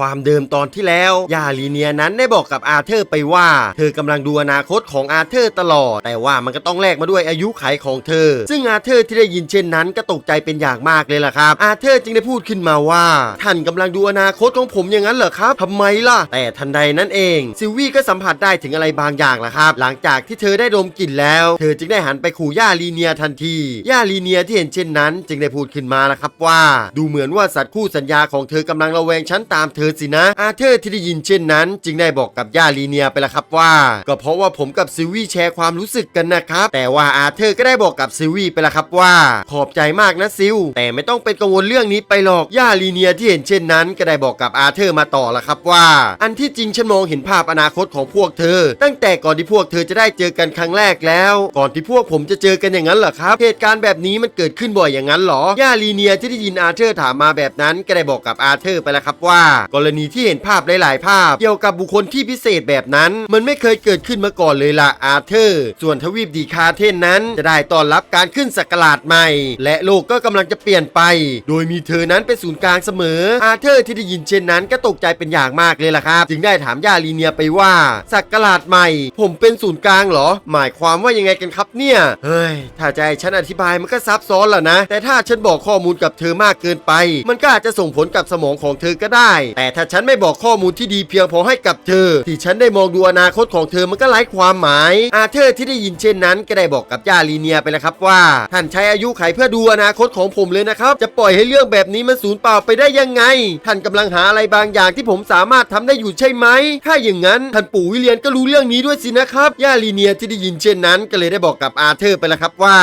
ความเดิมตอนที่แล้ว ยาลีเนียนั้นได้บอกกับอาเธอร์ไปว่า เธอกำลังดูอนาคตของอาเธอร์ตลอด แต่ว่ามันก็ต้องแลกมาด้วยอายุไขของเธอ ซึ่งอาเธอร์ที่ได้ยินเช่นนั้นก็ตกใจเป็นอย่างมากเลยล่ะครับ อาเธอร์จึงได้พูดขึ้นมาว่า ท่านกำลังดูอนาคตของผมอย่างนั้นเหรอครับทำไมล่ะ แต่ทันใดนั้นเอง ซิลวี่ก็สัมผัสได้ถึงอะไรบางอย่างล่ะครับ หลังจากที่เธอได้ดมกลิ่นแล้ว เธอจึงได้หันไปขู่ย่าลีเนียทันทีย่าลีเนียที่เห็นเช่นนั้น จึงได้พูดขึ้นมาล่ะครับว่า ดูเหมือนว่าสัตว์คู่สัญญาของเธอกำลังระแวงฉันตามเธออสินะ อาเธอร์ที่ได้ยินเช่นนั้น จึงได้บอกกับย่าลีเนียไปละครับว่า ก็เพราะว่าผมกับซิวี่แชร์ความรู้สึกกันนะครับ แต่ว่าอาเธอร์ก็ได้บอกกับซิวี่ไปละครับว่า ขอบใจมากนะซิลแต่ไม่ต้องเป็นกังวลเรื่องนี้ไปหรอกย่าลีเนียที่เห็นเช่นนั้น ก็ได้บอกกับอาเธอร์มาต่อละครับว่า อันที่จริงฉันมองเห็นภาพอนาคตของพวกเธอ ตั้งแต่ก่อนที่พวกเธอจะได้เจอกันครั้งแรกแล้ว ก่อนที่พวกผมจะเจอกันอย่างนั้นเหรอครับ เหตุการณ์แบบนี้มันเกิดขึ้นบ่อยอย่างนั้นเหรอย่าลีเนียที่ได้ยินอาเธอร์ถามมาแบบนั้นก็ได้บอกกับอาเธอร์ไปแล้วครับว่ากรณีที่เห็นภาพหลาย ๆ ภาพ เกี่ยวกับบุคคลที่พิเศษแบบนั้น มันไม่เคยเกิดขึ้นมาก่อนเลยล่ะอาเธอร์ ส่วนทวีปดีคาเทนนั้นจะได้ต้อนรับการขึ้นสักราชใหม่ และโลกก็กำลังจะเปลี่ยนไป โดยมีเธอนั้นเป็นศูนย์กลางเสมอ อาเธอร์ที่ได้ยินเช่นนั้นก็ตกใจเป็นอย่างมากเลยล่ะครับ จึงได้ถามยาลีเนียไปว่าสักราชใหม่ ผมเป็นศูนย์กลางเหรอ หมายความว่ายังไงกันครับเนี่ย เฮ้ย ถ้าจะให้ฉันอธิบายมันก็ซับซ้อนแหละนะ แต่ถ้าฉันบอกข้อมูลกับเธอมากเกินไป มันก็อาจจะส่งผลกับสมองของเธอก็ได้ แแต่ถ้าฉันไม่บอกข้อมูลที่ดีเพียงพอให้กับเธอ ที่ฉันได้มองดูอนาคตของเธอมันก็ไร้ความหมาย อาเธอร์ที่ได้ยินเช่นนั้น ก็ได้บอกกับย่าลีเนียไปแล้วครับว่า ท่านใช้อายุไขเพื่อดูอนาคตของผมเลยนะครับ จะปล่อยให้เรื่องแบบนี้มันสูญเปล่าไปได้ยังไง ท่านกำลังหาอะไรบางอย่างที่ผมสามารถทำได้อยู่ใช่ไหม ถ้าอย่างนั้นท่านปู่วิเลียนก็รู้เรื่องนี้ด้วยสินะครับย่าลีเนียที่ได้ยินเช่นนั้น ก็เลยได้บอกกับอาเธอร์ไปแล้วครับว่า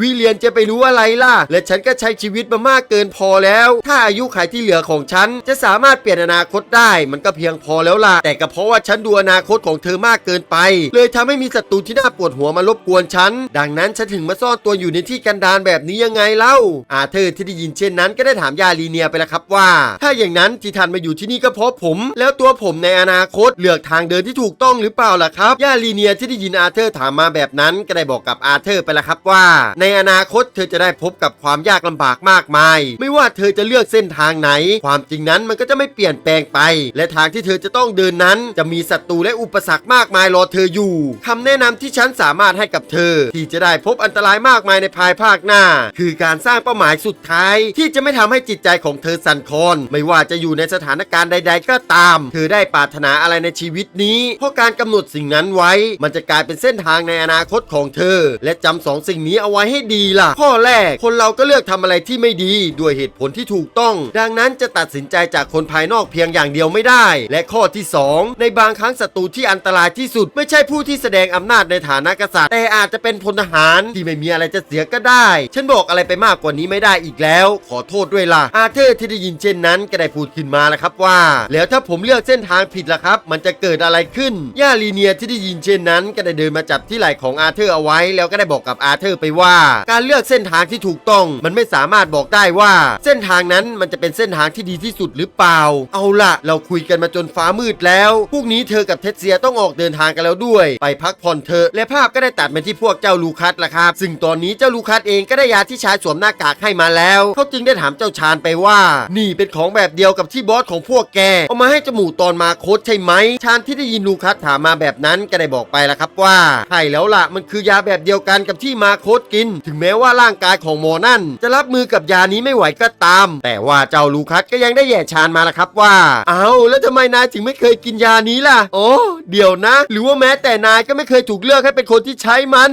วิเลียนจะไปรู้อะไรล่ะ และฉันก็ใช้ชีวิตมามากเกินพอแล้ว ถ้าอายุขัยที่เหลือของฉันจะสามารถเปลี่ยนอนาคตได้ มันก็เพียงพอแล้วล่ะ แต่ก็เพราะว่าฉันดูอนาคตของเธอมากเกินไป เลยทำให้มีศัตรูที่น่าปวดหัวมารบกวนฉัน ดังนั้นฉันถึงมาซ่อนตัวอยู่ในที่กันดารแบบนี้ยังไงเล่า อาเธอร์ที่ได้ยินเช่นนั้นก็ได้ถามยาลีเนียไปแล้วครับว่า ถ้าอย่างนั้นที่ท่านมาอยู่ที่นี่ก็เพราะผม แล้วตัวผมในอนาคตเลือกทางเดินที่ถูกต้องหรือเปล่าล่ะครับ ยาลีเนียที่ได้ยินอาเธอร์ถามมาแบบนั้นก็ได้บอกกับอาเธอร์ไปแล้วครับว่า ในอนาคตเธอจะได้พบกับความยากลำบากมากมาย ไม่ว่าเธอจะเลือกเส้นทางไหน ความจริงนั้นมันก็จะไม่เปลี่ยนแปลงไป และทางที่เธอจะต้องเดินนั้น จะมีศัตรูและอุปสรรคมากมายรอเธออยู่คำแนะนำที่ฉันสามารถให้กับเธอ ที่จะได้พบอันตรายมากมายในภายภาคหน้า คือการสร้างเป้าหมายสุดท้าย ที่จะไม่ทำให้จิตใจของเธอสั่นคลอนไม่ว่าจะอยู่ในสถานการณ์ใด ๆ ก็ตาม เธอได้ปรารถนาอะไรในชีวิตนี้ เพราะการกำหนดสิ่งนั้นไว้ มันจะกลายเป็นเส้นทางในอนาคตของเธอ และจำสองสิ่งนี้เอาไว้ให้ดีล่ะ ข้อแรก คนเราก็เลือกทำอะไรที่ไม่ดีด้วยเหตุผลที่ถูกต้อง ดังนั้นจะตัดสินใจจากคนภายนอกเพียงอย่างเดียวไม่ได้ และข้อที่สองในบางครั้งศัตรูที่อันตรายที่สุด ไม่ใช่ผู้ที่แสดงอำนาจในฐานะกษัตริย์ แต่อาจจะเป็นพลทหารที่ไม่มีอะไรจะเสียก็ได้ ฉันบอกอะไรไปมากกว่านี้ไม่ได้อีกแล้ว ขอโทษด้วยล่ะ อาเธอร์ที่ได้ยินเช่นนั้นก็ได้พูดขึ้นมาแล้วครับว่า แล้วถ้าผมเลือกเส้นทางผิดล่ะครับ มันจะเกิดอะไรขึ้น ย่าลีเนียที่ได้ยินเช่นนั้น ก็ได้เดินมาจับที่ไหล่ของอาเธอร์เอาไว้ แล้วก็ได้บอกกับอาเธอร์ไปว่า การเลือกเส้นทางที่ถูกต้อง มันไม่สามารถบอกได้ว่า เส้นทางนั้นมันจะเป็นเส้นทางที่ดีที่สุดหรือเปล่า เอาล่ะเราคุยกันมาจนฟ้ามืดแล้วพรุ่งนี้เธอกับเทสเซียต้องออกเดินทางกันแล้วด้วย ไปพักผ่อนเถอะและภาพก็ได้ตัดมาที่พวกเจ้าลูคัสละครับ ซึ่งตอนนี้เจ้าลูคัสเองก็ได้ยาที่ชายสวมหน้ากากให้มาแล้ว เขาจึงได้ถามเจ้าชานไปว่า นี่เป็นของแบบเดียวกับที่บอสของพวกแกเอามาให้จมูกตอนมาโคตใช่ไหมชานที่ได้ยินลูคัสถามมาแบบนั้นก็ได้บอกไปล้วครับว่าใช่แล้วล่ะมันคือยาแบบเดียวกันกับที่มาโคตกิน ถึงแม้ว่าร่างกายของหมอนั่น จะรับมือกับยานี้ไม่ไหวก็ตาม แต่ว่าเจ้าลูคัสก็ยังได้แยชานมาแล้วครับว่า เอาแล้วทำไมนายถึงไม่เคยกินยานี้ล่ะ โอ้ เดี๋ยวนะ หรือว่าแม้แต่นายก็ไม่เคยถูกเลือกให้เป็นคนที่ใช้มัน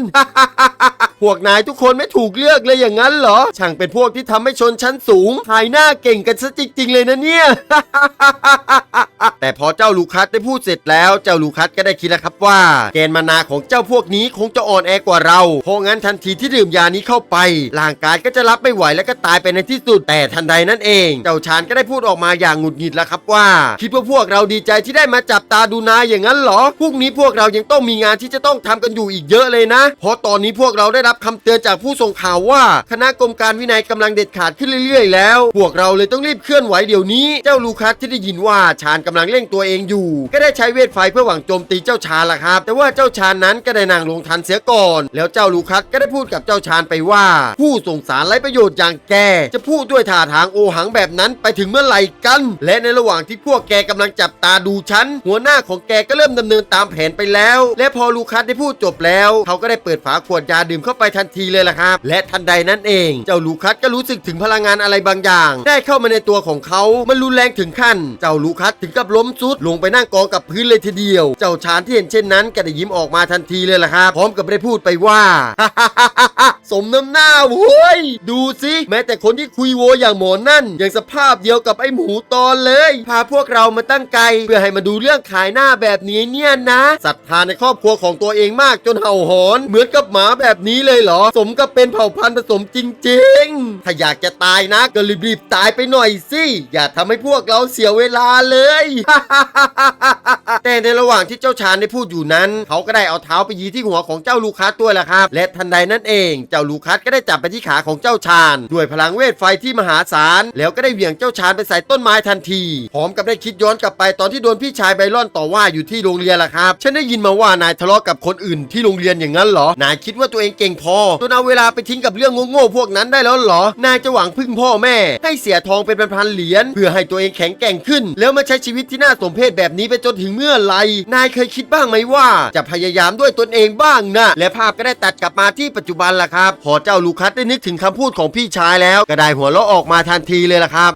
พวกนายทุกคนไม่ถูกเลือกเลยอย่างนั้นเหรอ ช่างเป็นพวกที่ทำให้ชนชั้นสูงขายหน้าเก่งกันซะจริง ๆ เลยนะเนี่ย แต่พอเจ้าลูคัสได้พูดเสร็จแล้ว เจ้าลูคัสก็ได้คิดแล้วครับว่าแกนมานาของเจ้าพวกนี้คงจะอ่อนแอกว่าเรา เพราะงั้นทันทีที่ดื่มยานี้เข้าไป ร่างกายก็จะรับไม่ไหวแล้วก็ตายไปในที่สุด แต่ทันใดนั่นเอง เจ้าชานก็ได้พูดออกมาอย่างหงุดหงิดแล้วครับว่า คิดว่าพวกเราดีใจที่ได้มาจับตาดูนายอย่างนั้นเหรอพรุ่งนี้พวกเรายังต้องมีงานที่จะต้องทำกันอยู่อีกเยอะเลยนะ เพราะตอนนี้พวกเราได้รับรับคำเตือนจากผู้ส่งข่าวว่าคณะกรมการวินัยกำลังเด็ดขาดขึ้นเรื่อยๆ แล้ว พวกเราเลยต้องรีบเคลื่อนไหวเดี๋ยวนี้ เจ้าลูคัสที่ได้ยินว่าชาญกำลังเร่งตัวเองอยู่ ก็ได้ใช้เวทไฟเพื่อหวังโจมตีเจ้าชาญล่ะครับ แต่ว่าเจ้าชาญนั้นก็ได้นางลงทันเสียก่อน แล้วเจ้าลูคัสก็ได้พูดกับเจ้าชาญไปว่า ผู้ส่งสารไร้ประโยชน์อย่างแก จะพูดด้วยท่าทางโอหังแบบนั้นไปถึงเมื่อไหร่กัน และในระหว่างที่พวกแกกำลังจับตาดูฉันหัวหน้าของแกก็เริ่มดำเนินตามแผนไปแล้ว และพอลูคัสได้พูดจบแล้ว เขาก็ได้เปิดฝาขวดยาดื่มเข้าไปไปทันทีเลยล่ะครับ และทันใดนั้นเอง เจ้าลูคัสก็รู้สึกถึงพลังงานอะไรบางอย่าง ได้เข้ามาในตัวของเขา มันรุนแรงถึงขั้น เจ้าลูคัสถึงกับล้มซุดลงไปนั่งกองกับพื้นเลยทีเดียว เจ้าชานที่เห็นเช่นนั้นก็ได้ยิ้มออกมาทันทีเลยล่ะครับ พร้อมกับได้พูดไปว่าสมน้ำหน้าโว้ยดูสิแม้แต่คนที่คุยโวอย่างหมอนั่นยังสภาพเดียวกับไอ้หมูตอนเลย พาพวกเรามาตั้งไกลเพื่อให้มาดูเรื่องขายหน้าแบบนี้เนี่ยนะศรัทธาในครอบครัวของตัวเองมากจนเห่าหอน เหมือนกับหมาแบบนี้เลยเหรอ สมกับเป็นเผ่าพันธุ์ผสมจริง ๆ ถ้าอยากจะตายนะก็รีบๆตายไปหน่อยสิ อย่าทำให้พวกเราเสียเวลาเลย แต่ในระหว่างที่เจ้าชานได้พูดอยู่นั้น เขาก็ได้เอาเท้าไปยีที่หัวของเจ้าลูคัสด้วยละครับ และทันใดนั้นเอง เจ้าลูคัสก็ได้จับไปที่ขาของเจ้าชานด้วยพลังเวทไฟที่มหาศาล แล้วก็ได้เหวี่ยงเจ้าชานไปใส่ต้นไม้ทันที พร้อมกับได้คิดย้อนกลับไปตอนที่โดนพี่ชายไบรอนต่อว่าอยู่ที่โรงเรียนละครับ ฉันได้ยินมาว่านายทะเลาะกับคนอื่นที่โรงเรียนอย่างนั้นเหรอ นายคิดว่าตัวเองเก่งพอจนเอาเวลาไปทิ้งกับเรื่องโง่ๆพวกนั้นได้แล้วเหรอ นายจะหวังพึ่งพ่อแม่ ให้เสียทองเป็นพันๆเหรียญเพื่อให้ตัวเองแข็งแกร่งขึ้น แล้วมาใช้ชีวิตที่น่าสมเพชแบบนี้ไปจนถึงเมื่อไหร่นายเคยคิดบ้างไหมว่า จะพยายามด้วยตนเองบ้างนะและภาพก็ได้ตัดกลับมาที่ปัจจุบันล่ะครับ พอเจ้าลูคัสได้นึกถึงคำพูดของพี่ชายแล้ว ก็ได้หัวเราะออกมาทันทีเลยล่ะครับ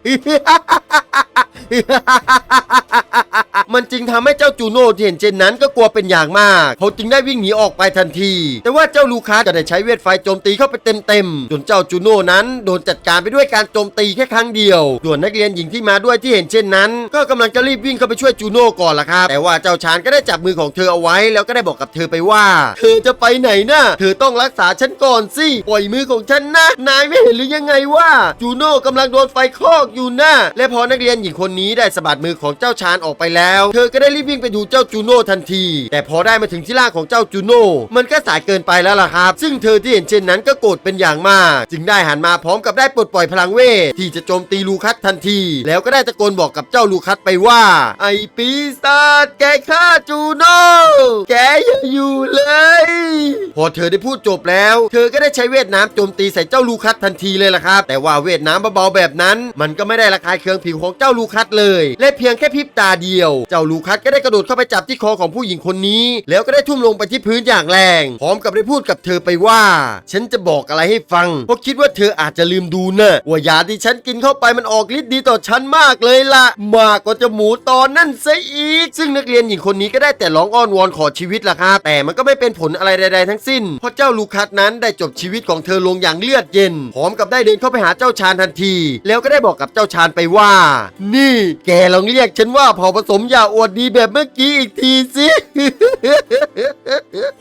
มันจึงทำให้เจ้าจูโน่ที่เห็นเช่นนั้นก็กลัวเป็นอย่างมาก เขาจึงได้วิ่งหนีออกไปทันที แต่ว่าเจ้าลูคัสก็ได้ใช้เวทไฟโจมตีเข้าไปเต็มๆจนเจ้าจูโน่นั้นโดนจัดการไปด้วยการโจมตีแค่ครั้งเดียวส่วนนักเรียนหญิงที่มาด้วยที่เห็นเช่นนั้น ก็กำลังจะรีบวิ่งเข้าไปช่วยจูโน่ก่อนล่ะครับแต่ว่าเจ้าชานก็ได้จับมือของเธอเอาไว้ แล้วก็ได้บอกกับเธอไปว่า เธอจะไปไหนนะเธอต้องรักษาฉันก่อนสิปล่อยมือของฉันนะนายไม่เห็นหรือยังไงว่าจูโน่กำลังโดนไฟคอกอยู่นะและพอนักเรียนหญิงคนนี้ได้สะบัดมือของเจ้าชานออกไปแล้ว เธอก็ได้รีบวิ่งไปดูเจ้าจูโน่ทันที แต่พอได้มาถึงที่ล่างของเจ้าจูโน่มันก็สายเกินไปแล้วล่ะครับ ซึ่งเธอที่เห็นเช่นนั้นก็โกรธเป็นอย่างมาก จึงได้หันมาพร้อมกับได้ปลดปล่อยพลังเวทที่จะโจมตีลูคัสทันที แล้วก็ได้ตะโกนบอกกับเจ้าลูคัสไปว่า ไอ้ปีศาจแกฆ่าจูโน่แกอย่าอยู่เลย พอเธอได้พูดจบแล้ว เธอก็ได้ใช้เวทน้ำโจมตีใส่เจ้าลูคัสทันทีเลยล่ะครับ แต่ว่าเวทน้ำเบาๆแบบนั้น มันก็ไม่ได้ระคายเคืองผิวของเจ้าลูคัสเลย และเพียงแค่พริบตาเดียว เจ้าลูคัสก็ได้กระโดดเข้าไปจับที่คอของผู้หญิงคนนี้ แล้วก็ได้ทุ่มลงไปที่พื้นอย่างแรง พร้อมกับได้พูดกับเธอไปว่า ฉันจะบอกอะไรให้ฟัง เพราะคิดว่าเธออาจจะลืมดูเนอะว่ายาที่ฉันกินเข้าไปมันออกฤทธิ์ดีต่อฉันมากเลยล่ะมากกว่าจะหมูตอนนั่นซะอีก ซึ่งนักเรียนหญิงคนนี้ก็ได้แต่ร้องอ้อนวอนขอชีวิตล่ะครับแต่มันก็ไม่เป็นผลอะไรใด ๆ ทั้งสิ้น เพราะเจ้าลูคัสนั้นได้จบชีวิตของเธอลงอย่างเลือดเย็นพร้อมกับได้เดินเข้าไปหาเจ้าชานทันที แล้วก็ได้บอกกับเจ้าชานไปว่า นี่แกลองเรียกฉันว่าเผ่าผสมยาอวดดีแบบเมื่อกี้อีกทีสิ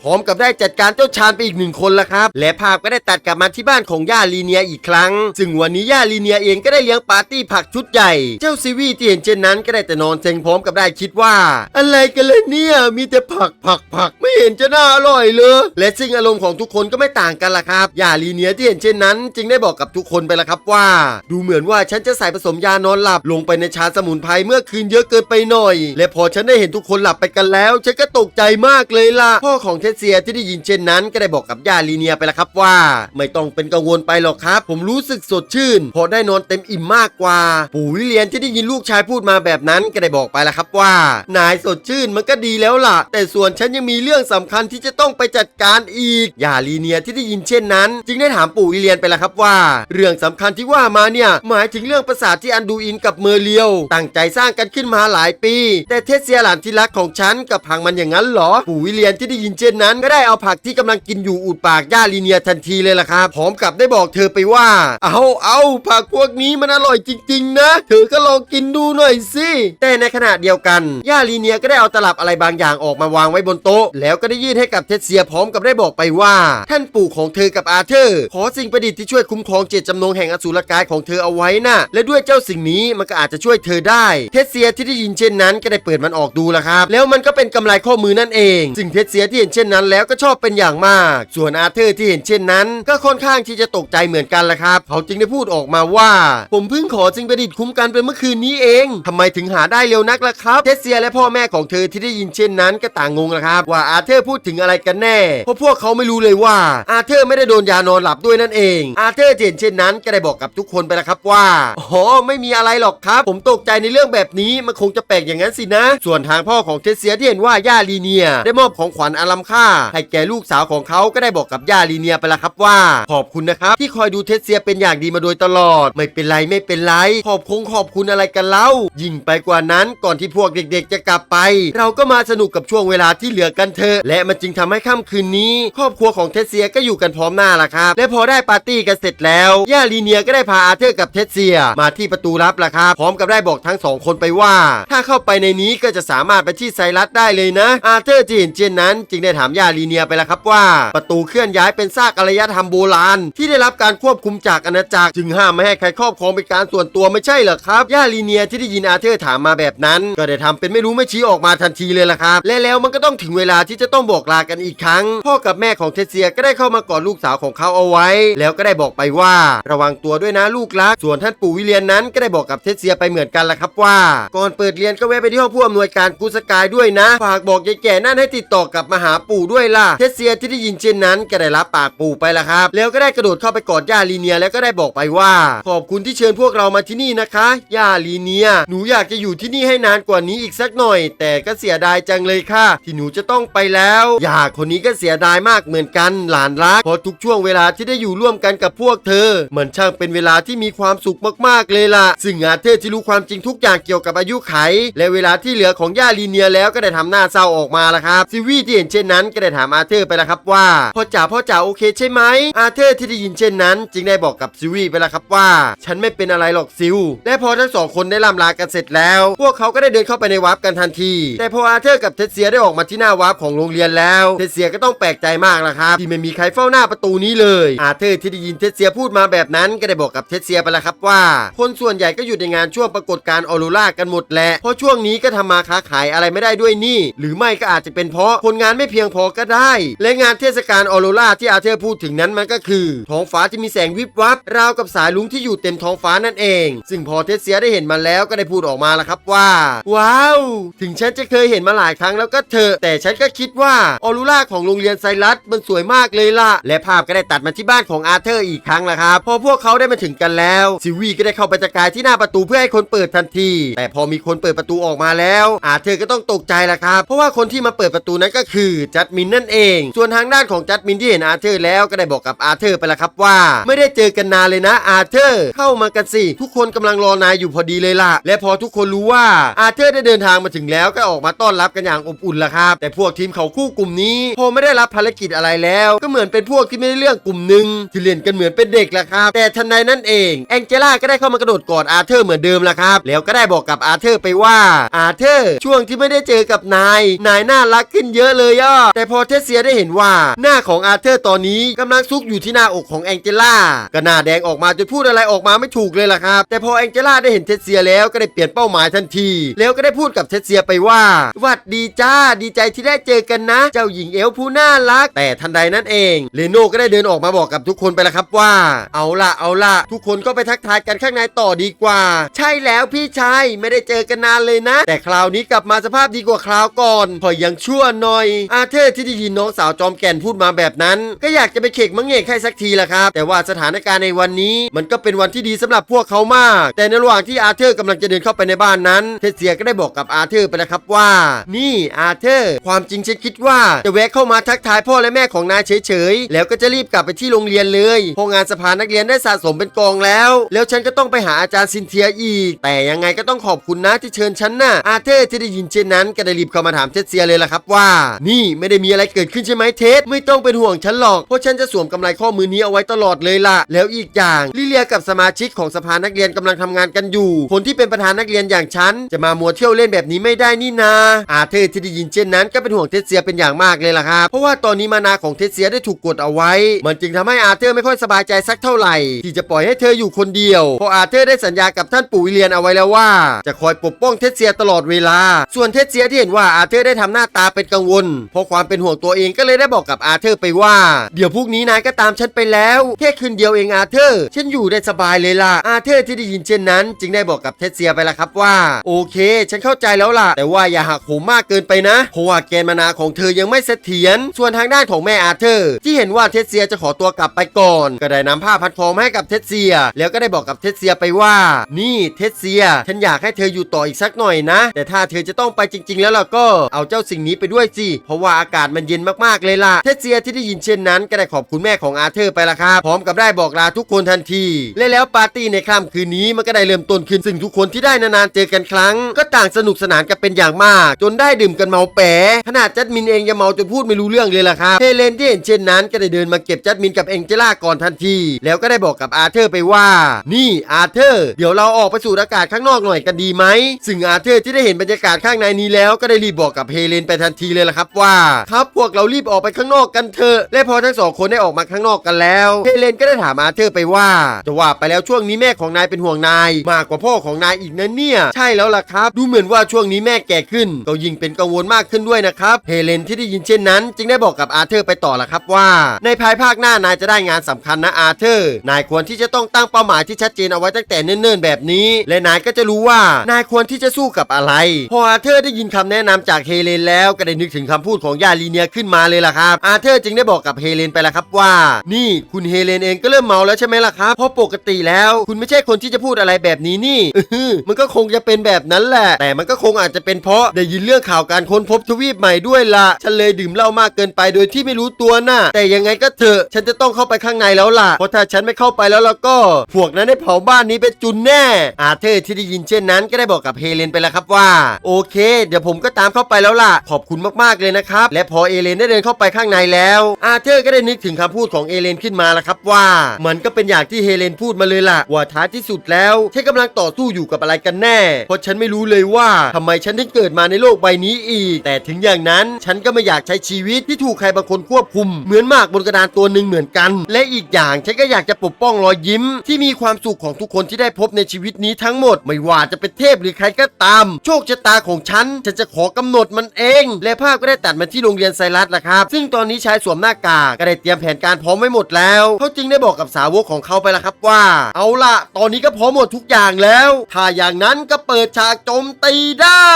พร้อมกับได้จัดการเจ้าชานไปอีกหนึ่งคนละครับ และภาพก็ได้ตัดกลับมาที่บ้านของย่าลีเนียอีกครั้ง ซึ่งวันนี้ย่าลีเนียเองก็ได้เลี้ยงปาร์ตี้ผักชุดใหญ่ เจ้าซีวีที่เห็นเช่นนั้นก็ได้แต่นอนเซ็งพร้อมกับได้คิดว่า อะไรกันเลยเนี่ยมีแต่ผักผักผักไม่เห็นจะน่าอร่อยเลยและซึ่งอารมณ์ของทุกคนก็ไม่ต่างกันละครับย่าลีเนียที่เห็นเช่นนั้น จึงได้บอกกับทุกคนไปละครับว่า ดูเหมือนว่าฉันจะใส่ผสมยานอนหลับลงไปในชาสมุนไพรเมื่อคืนเยอะเกินไปหน่อย และพอฉันได้เห็นทุกคนหลับไปกันแล้ว ฉันก็ตกใจมากเลยล่ะ พ่อของเทสเซียที่ได้ยินเช่นนั้น ก็ได้บอกกับย่าลีเนียไปละครับว่า ไม่ต้องเป็นกังวลไปหรอกครับ ผมรู้สึกสดชื่นพราะได้นอนเต็มอิ่มมากกว่า ปู่วิเลียนที่ได้ยินลูกชายพูดมาแบบนั้นก็ได้บอกไปละครับว่า นายสดชื่นมันก็ดีแล้วล่ะ แต่ส่วนฉันยังมีเรื่องสำคัญที่จะต้องไปจัดการอีกย่าลีเนียที่ได้ยินเช่นนั้น จึงได้ถามปู่วิเลียนไปละครับว่า เรื่องสำคัญที่ว่ามาเนี่ยหมายถึงเรื่องประสาทที่อันดูอินกับเมอร์เลียวตั้งใจสร้างกันขึ้นมาหลายปี แต่เทสเซียหลานที่รักของฉันกับพังมันอย่างนั้นเหรอปู่วิเลียนที่ได้ยินเช่นนั้น ก็ได้เอาผักที่กำลังกินอยู่อุดปากย่าลีเนียทันทีเลยล่ะครับพร้อมกับได้บอกเธอไปว่า เอาเอาผักพวกนี้มันอร่อยจริง ๆ นะ เธอก็ลองกินดูหน่อยสิแต่ในขณะเดียวกันย่าลีเนียก็ได้เอาตลับอะไรบางอย่างออกมาวางไว้บนโต๊ะ แล้วก็ได้ยื่นให้กับเทสเซียพร้อมกับได้บอกไปว่า ท่านปู่ของเธอกับอาเธอร์ขอสิ่งประดิษฐ์ที่ช่วยคุ้มครองเจตจำนงแห่งอสูรกายของเธอเอาไว้น่ะและด้วยเจ้าสิ่งนี้มันก็อาจจะช่วยเธอได้ เทสเซียที่ได้ยินเช่นนั้นก็ได้เปิดมันออกดูละครับ แล้วมันก็เป็นกำไรข้อมือนั่นเอง ซึ่งเทสเซียที่เห็นเช่นนั้นแล้วก็ชอบเป็นอย่างมาก ส่วนอาเธอร์ที่เห็นเช่นนั้น ก็ค่อนข้างที่จะตกใจเหมือนกันละครับ เขาจึงได้พูดออกมาว่า ผมเพิ่งขอสิ่งประดิษฐ์คุ้มกันไปเมื่อคืนนี้เองทำไมถึงหาได้เร็วนักล่ะครับ เทสเซียและพ่อแม่ของเธอที่ได้ยินเช่นนั้นก็ต่างงงละครับ ว่าอาเธอร์พูดถึงอะไรกันแน่ เพราะพวกเขาไม่รู้เลยว่าอาเธอร์ไม่ได้โดนยานอนหลับด้วยนั่นเอง อาเธอร์เห็นเช่นนั้นก็ได้บอกกับทุกคนไปล้วครับว่าอ๋อไม่มีอะไรหรอกครับ ผมตกใจในเรื่องแบบนี้มันคงจะแปลกอย่างนั้นสินะ ส่วนทางพ่อของเทสเซียที่เห็นว่าย่าลีเนีย ได้มอบของขวัญอันล้ำค่า ให้แก่ลูกสาวของเขาก็ได้บอกกับย่าลีเนียไปแล้วครับว่า ขอบคุณนะครับ ที่คอยดูเทสเซียเป็นอย่างดีมาโดยตลอด ไม่เป็นไรไม่เป็นไร ขอบคงขอบคุณอะไรกันเล่า ยิ่งไปกว่านั้นก่อนที่พวกเด็กๆ จะกลับไป เราก็มาสนุกกับช่วงเวลาที่เหลือกันเถอะและมันจึงทำให้ค่ำคืนนี้ ครอบครัวของเทสเซียก็อยู่กันพร้อมหน้าละครับและพอได้ปาร์ตี้กันเสร็จแล้วย่าลีเนียก็ได้พาอาเธอร์กับเทสเซียมาที่ประตูลับละครับพร้อมกับได้บอกทั้งสองคนไปว่า ถ้าเข้าไปในนี้ก็จะสามารถไปที่ไซรัสได้เลยนะ อาเธอร์ที่เห็นเช่นนั้นจึงได้ถามย่าลีเนียไปแล้วครับว่า ประตูเคลื่อนย้ายเป็นซากอารยธรรมโบราณ ที่ได้รับการควบคุมจากอาณาจักรจึงห้ามไม่ให้ใครครอบครองเป็นการส่วนตัวไม่ใช่เหรอครับย่าลีเนียที่ได้ยินอาเธอร์ถามมาแบบนั้น ก็ได้ทำเป็นไม่รู้ไม่ชี้ออกมาทันทีเลยล่ะครับ และแล้วมันก็ต้องถึงเวลาที่จะต้องบอกลากันอีกครั้ง พ่อกับแม่ของเทเซียก็ได้เข้ามากอดลูกสาวของเขาเอาไว้ แล้วก็ได้บอกไปว่า ระวังตัวด้วยนะลูกรักส่วนท่านปู่วิเลียนนั้นก็ได้บอกกับเทเซียไปเหมือนกันละครับว่า ก่อนเปิดเรียนก็แวะไปที่ห้องผู้อำนวยการกูสกายด้วยนะ ฝากบอกยายแก่นั่นให้ติดต่อกลับมาหาปู่ด้วยล่ะเทสเซียที่ได้ยินเช่นนั้นก็ได้รับปากปู่ไปละครับ แล้วก็ได้กระโดดเข้าไปกอดย่าลีเนียแล้วก็ได้บอกไปว่า ขอบคุณที่เชิญพวกเรามาที่นี่นะคะย่าลีเนีย หนูอยากจะอยู่ที่นี่ให้นานกว่านี้อีกสักหน่อย แต่ก็เสียดายจังเลยค่ะ ที่หนูจะต้องไปแล้วย่าคนนี้ก็เสียดายมากเหมือนกัน หลานรักเพราะทุกช่วงเวลาที่ได้อยู่ร่วมกันกับพวกเธอ เหมันช่างเป็นเวลาที่มีความสุขมากๆเลยล่ะ ซึ่งอาเธอที่รู้ความจริงทุกอย่างเกี่ยวกับอายุไข และเวลาที่เหลือของย่าลีเนียแล้วก็ได้ทำหน้าเศร้าออกมาแล้วครับซิวี่ที่เห็นเช่นนั้นก็ได้ถามอาเธอร์ไปแล้วครับว่าพ่อจ๋าพ่อจ๋าโอเคใช่ไหมอาเธอร์ที่ได้ยินเช่นนั้นจึงได้บอกกับซิวี่ไปแล้วครับว่า ฉันไม่เป็นอะไรหรอกซิวและพอทั้งสองคนได้ล่ำลากันเสร็จแล้ว พวกเขาก็ได้เดินเข้าไปในวาร์ปกันทันที แต่พออาเธอร์กับเทสเซียได้ออกมาที่หน้าวาร์ปของโรงเรียนแล้วเทสเซียก็ต้องแปลกใจมากละครับที่ไม่มีใครเฝ้าหน้าประตูนี้เลย อาเธอร์ที่ได้ยินเทสเซียพูดมาแบบนั้นก็ได้บอกกับเทสเซียไปแล้วครับว่า คนส่วนใหญ่ก็อยู่ในงานช่วงปรากฏการณ์ออโรรากันหมดแหละเพราะช่วงนี้ก็ทำมาค้าขายอะไรไม่ได้ด้วยนี่หรือไม่ก็อาจจะเป็นเพราะคนงานไม่เพียงพอก็ได้ และงานเทศกาลออโรราที่อาเธอร์พูดถึงนั้นมันก็คือ ท้องฟ้าที่มีแสงวิบวับราวกับสายลุงที่อยู่เต็มท้องฟ้านั่นเอง ซึ่งพอเทสเซียได้เห็นมันแล้วก็ได้พูดออกมาแล้วครับว่า ว้าว ถึงฉันจะเคยเห็นมาหลายครั้งแล้วก็เถอะแต่ฉันก็คิดว่าออโรราของโรงเรียนไซรัสมันสวยมากเลยล่ะ และภาพก็ได้ตัดมาที่บ้านของอาเธอร์อีกครั้งล้วครับพอพวกเขาได้มาถึงกันแล้วซิวีก็ได้เข้าไปจัดการที่หน้าประตูเพื่อให้คนเปิดทันที แต่พอมีคนเปิดประตูออกมาแล้ว อาเธอร์ก็ต้องตกใจละครับ เพราะว่าคนที่มาเปิดประตูนั้นก็คือจัดมินนั่นเอง ส่วนทางด้านของจัดมินที่เห็นอาเธอร์แล้วก็ได้บอกกับอาเธอร์ไปแล้วครับว่า ไม่ได้เจอกันนานเลยนะอาเธอร์เข้ามากันสิทุกคนกำลังรอนายอยู่พอดีเลยล่ะ และพอทุกคนรู้ว่าอาเธอร์ได้เดินทางมาถึงแล้วก็ออกมาต้อนรับกันอย่างอบอุ่นละครับ แต่พวกทีมเขาคู่กลุ่มนี้พอไม่ได้รับภารกิจอะไรแล้ว ก็เหมือนเป็นพวกที่ไม่ได้เรื่องกลุ่มหนึ่งที่เล่นกันเหมือนเป็นเด็กละครับ แต่ทันใดนั่นเองแองเจล่าก็ได้เข้ามากระโดดกอดอาเธอร์เหมือนเดิมละครับแล้วก็ได้บอกกับอาเธอร์ไปว่าอาเธอร์ช่วงที่ไม่ได้เจอกับนาย นายน่ารักขึ้นเยอะเลยอะแต่พอเทสเซียได้เห็นว่า หน้าของอาเธอร์ตอนนี้กำลังซุกอยู่ที่หน้าอกของแองเจล่าก็หน้าแดงออกมาจนพูดอะไรออกมาไม่ถูกเลยล่ะครับ แต่พอแองเจล่าได้เห็นเทสเซียแล้วก็ได้เปลี่ยนเป้าหมายทันที แล้วก็ได้พูดกับเทสเซียไปว่าหวัดดีจ้าดีใจที่ได้เจอกันนะ เจ้าหญิงเอลผู้น่ารัก แต่ทันใดนั้นเองเลโน่ก็ได้เดินออกมาบอกกับทุกคนไปแล้วครับว่า เอาล่ะเอาล่ะทุกคนก็ไปทักทายกันข้างในต่อดีกว่า ใช่แล้วแล้วพี่ชายไม่ได้เจอกันนานเลยนะ แต่คราวนี้กลับมาสภาพดีกว่าคราวก่อนพอยังชั่วหน่อย อาเธอร์ที่ได้ยินน้องสาวจอมแก่นพูดมาแบบนั้น ก็อยากจะไปเขกมังเงกให้สักทีละครับ แต่ว่าสถานการณ์ในวันนี้ มันก็เป็นวันที่ดีสำหรับพวกเขามาก แต่ในระหว่างที่อาเธอร์กำลังจะเดินเข้าไปในบ้านนั้นเทเซียก็ได้บอกกับอาเธอร์ไปนะครับว่า นี่อาเธอร์ ความจริงฉันคิดว่าจะแวะเข้ามาทักทายพ่อและแม่ของนายเฉยๆแล้วก็จะรีบกลับไปที่โรงเรียนเลยเพองานสภานักเรียนได้สะสมเป็นกองแล้ว แล้วฉันก็ต้องไปหาอาจารย์ซินเทียอีกแต่ยังไงก็ต้องขอบคุณนะที่เชิญฉันน่ะอาเธอร์ที่ได้ยินเช่นนั้น ก็ได้รีบเข้ามาถามเทสเซียเลยล่ะครับว่า นี่ไม่ได้มีอะไรเกิดขึ้นใช่ไหมเทสไม่ต้องเป็นห่วงฉันหรอกเพราะฉันจะสวมกำไรข้อมือนี้เอาไว้ตลอดเลยล่ะ แล้วอีกอย่างลิเลียกับสมาชิกของสภานักเรียนกำลังทำงานกันอยู่ คนที่เป็นประธานนักเรียนอย่างฉันจะมามัวเที่ยวเล่นแบบนี้ไม่ได้นี่นาอาเธอร์ที่ได้ยินเช่นนั้นก็เป็นห่วงเทสเซียเป็นอย่างมากเลยล่ะครับเพราะว่าตอนนี้มานาของเทสเซียได้ถูกกดเอาไว้ มันจึงทำให้อาเธอร์ไม่ค่อยสบายใจสักเท่าไหร่ ที่จะปล่อยให้เธออยู่คนเดียวเพราะอาเธอร์ได้สัญญากับท่านปู่วิเลียนเอาไว้แล้วว่า จะคอยปกป้องเทสเซียตลอดเวลา ส่วนเทสเซียที่เห็นว่าอาเธอร์ได้ทำหน้าตาเป็นกังวล เพราะความเป็นห่วงตัวเองก็เลยได้บอกกับอาเธอร์ไปว่า เดี๋ยวพรุ่งนี้นายก็ตามฉันไปแล้ว แค่คืนเดียวเองอาเธอร์ฉันอยู่ได้สบายเลยล่ะอาเธอร์ที่ได้ยินเช่นนั้น จึงได้บอกกับเทสเซียไปละครับว่า โอเค ฉันเข้าใจแล้วล่ะ แต่ว่าอย่าหักโหมมากเกินไปนะเพราะว่าแกนมานาของเธอยังไม่เสถียรส่วนทางด้านของแม่อาเธอร์ ที่เห็นว่าเทสเซียจะขอตัวกลับไปก่อน ก็ได้นำผ้าพันคอมาให้กับเทสเซีย แล้วก็ได้บอกกับเทสเซียไปว่า นี่เทสเซีย ฉันอยากให้เธออยู่ต่ออีกสักหน่อยนะ แต่ถ้าเธอจะต้องไปจริง ๆ แล้วล่ะก็เอาเจ้าสิ่งนี้ไปด้วยสิ เพราะว่าอากาศมันเย็นมากๆเลยล่ะ เทสเซียที่ได้ยินเช่นนั้น ก็ได้ขอบคุณแม่ของอาเธอร์ไปละครับพร้อมกับได้บอกลาทุกคนทันที และแล้วปาร์ตี้ในค่ำคืนนี้มันก็ได้เริ่มต้นขึ้นซึ่งทุกคนที่ได้นานๆเจอกันครั้ง ก็ต่างสนุกสนานกันเป็นอย่างมาก จนได้ดื่มกันเมาแปะขนาดจัดมินเองยังเมาจนพูดไม่รู้เรื่องเลยล่ะครับเฮเลนที่เห็นเช่นนั้นก็ได้เดินมาเก็บจัดมินกับเองเจล่าก่อนทันที แล้วก็ได้บอกกับอาเธอร์ไปว่า นี่อาเธอร์ เดี๋ยวเราออกไปสูดอาากาศข้างนอกหน่อยกันดีไหมซึ่งอาเธอร์ที่ได้เห็นบรรยากาศข้างในนี้แล้วก็ได้รีบบอกกับเฮเลนไปทันทีเลยล่ะครับว่าครับพวกเรารีบออกไปข้างนอกกันเถอะและพอทั้งสองคนได้ออกมาข้างนอกกันแล้วเฮเลนก็ได้ถามอาเธอร์ไปว่าจะว่าไปแล้วช่วงนี้แม่ของนายเป็นห่วงนาย มากกว่าพ่อของนายอีกนะเนี่ยใช่แล้วล่ะครับ ดูเหมือนว่าช่วงนี้แม่แก่ขึ้น ก็ยิ่งเป็นกังวลมากขึ้นด้วยนะครับเฮเลนที่ได้ยินเช่นนั้น จึงได้บอกกับอาเธอร์ไปต่อล่ะครับว่า ในภายภาคหน้านายจะได้งานสำคัญนะอาเธอร์ นายควรที่จะต้องตั้งเป้าหมายที่ชัดเจนเอาไว้ตั้งแต่เนิ่นๆแบบนี้ และนายก็จะรู้ว่านายควรที่จะสู้กับอะไร พออาเธอร์ได้ยินคำแนะนำจากเฮเลนแล้วก็ได้นึกถึงคำพูดของยาลีเนียขึ้นมาเลยล่ะครับ อาเธอร์จึงได้บอกกับเฮเลนไปละครับว่า นี่คุณเฮเลนเองก็เริ่มเมาแล้วใช่ไหมล่ะครับ เพราะปกติแล้ว คุณไม่ใช่คนที่จะพูดอะไรแบบนี้นี่อื้อหือมันก็คงจะเป็นแบบนั้นแหละ แต่มันก็คงอาจจะเป็นเพราะได้ยินเรื่องข่าวการค้นพบทวีปใหม่ด้วยละฉันเลยดื่มเหล้ามากเกินไปโดยที่ไม่รู้ตัวน่ะ แต่ยังไงก็เถอะ ฉันจะต้องเข้าไปข้างในแล้วล่ะ เพราะถ้าฉันไม่เข้าไปแล้วแล้วก็ พวกนั้นได้เผาบ้านนี้เป็นจุนแน่ อาเธอที่ได้ยินเช่นนั้นก็ได้บอกกับเฮเลนไปแล้วครับว่า โอเค เดี๋ยวผมก็ตามเข้าไปแล้วล่ะ ขอบคุณมากๆเลยนะครับ และพอเอเลนได้เดินเข้าไปข้างในแล้ว อาเธอร์ก็ได้นึกถึงคำพูดของเอเลนขึ้นมาแล้วครับว่า มันก็เป็นอย่างที่เฮเลนพูดมาเลยล่ะว่าท้ายที่สุดแล้วฉันกำลังต่อสู้อยู่กับอะไรกันแน่ เพราะฉันไม่รู้เลยว่าทำไมฉันถึงเกิดมาในโลกใบนี้อีก แต่ถึงอย่างนั้นฉันก็ไม่อยากใช้ชีวิตที่ถูกใครบางคนควบคุม เหมือนหมากบนกระดานตัวหนึ่งเหมือนกัน และอีกอย่างฉันก็อยากจะปกป้องรอยยิ้ม ที่มีความสุขของทุกคนที่ได้พบในชีวิตนี้ทั้งหมด ไม่ว่าจะเป็นเทพหรือใครก็ตาม โชคชะตาของฉัน ฉันจะขอกำหนดมันเอง และภาพก็ได้ตัดมาที่โรงเรียนไซรัสละครับ ซึ่งตอนนี้ชายสวมหน้ากากก็ได้เตรียมแผนการพร้อมไว้หมดแล้วเขาจึงได้บอกกับสาวกของเขาไปล้วครับว่า เอาล่ะ ตอนนี้ก็พร้อมหมดทุกอย่างแล้ว ถ้าอย่างนั้นก็เปิดฉากโจมตีได้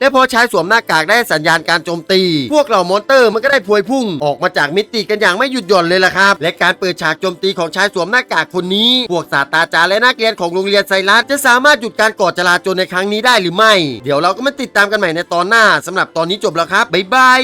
และพอชายสวมหน้ากากได้สัญญาณการโจมตี พวกเหล่ามอนเตอร์มันก็ได้พวยพุ่ง ออกมาจากมิติกันอย่างไม่หยุดหย่อนเลยล่ะครับ และการเปิดฉากโจมตีของชายสวมหน้ากากคนนี้ พวกศาสตราจารย์และนักเรียนของโรงเรียนไซรัสจะสามารถหยุดการก่อจลาจลในครั้งนี้ได้หรือไม่ เดี๋ยวเราก็มาติดตามกันใหม่ในตอนหน้าสำหรับตอนนี้จบแล้วครับบ๊ายบาย